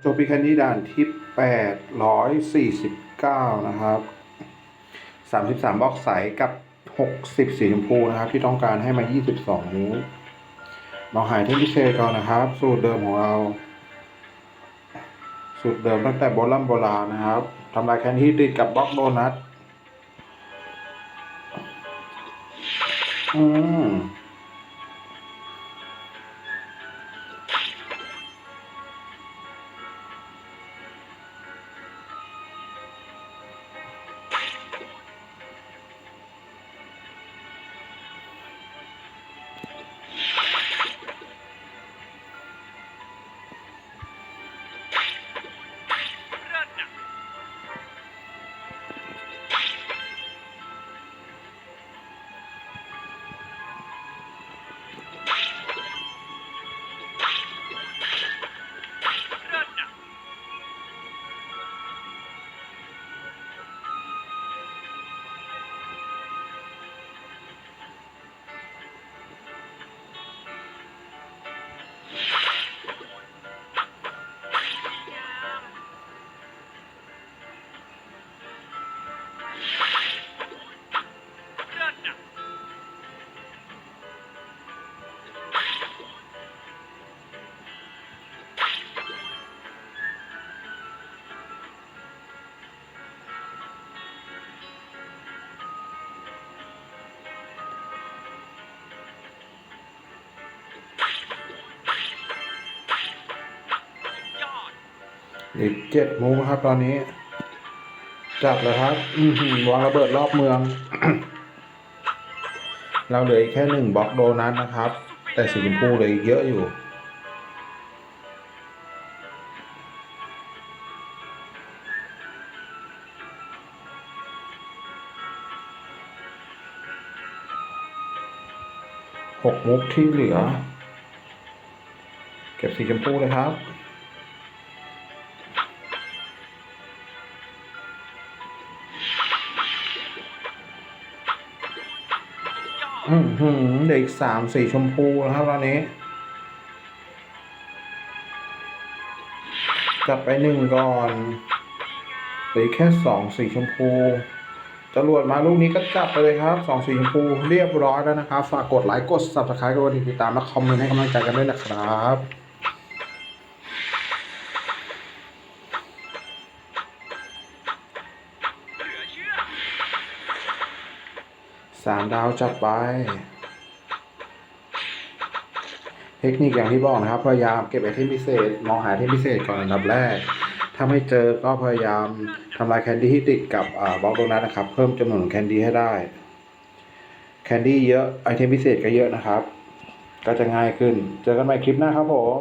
โจปีแคนดี้ด่านที่849 นะครับ 33บล็อกใสกับ 60 สีชมพูนะครับ ที่ต้องการให้มา 22 นิ้วเราหายที่พิเศษก่อนนะครับ สูตรเดิมของเรา สูตรเดิมตั้งแต่โบราณโบราณนะครับทำลายแคนดี้ติดกับบล็อกโดนัทอืม อีกเจ็ดโมงครับตอนนี้ จับเลยครับ อืวางระเบิดรอบเมือง เราเหลืออีกแค่หนึ่งบล็อกโดนัทนะครับ แต่สีชมพูเหลยเยอะอยู่หกมุกที่เหลือ เก็บสีชมพูเลยครับ อืมเด็กสามสีชมพูนะครับตอนนี้ จับไปหนึ่งก่อนเหลือแค่สองสีชมพูจรวดมาลูกนี้ก็จับไปเลยครับสองสีชมพูเรียบร้อยแล้วนะครับ ฝากกดไลค์กด subscribe กดติดตามและคอมเมนต์ให้กำลังใจกันด้วยนะครับ สามดาวจับไป เทคนิคอย่างที่บอกนะครับ พยายามเก็บไอเทมพิเศษ มองหาไอเทมพิเศษก่อนอันดับแรก ถ้าไม่เจอก็พยายามทำลายแคนดี้ที่ติดกับบล็อกโดนัทนะครับ เพิ่มจำนวนของแคนดี้ให้ได้ แคนดี้เยอะไอเทมพิเศษก็เยอะนะครับ ก็จะง่ายขึ้น เจอกันใหม่คลิปหน้าครับผม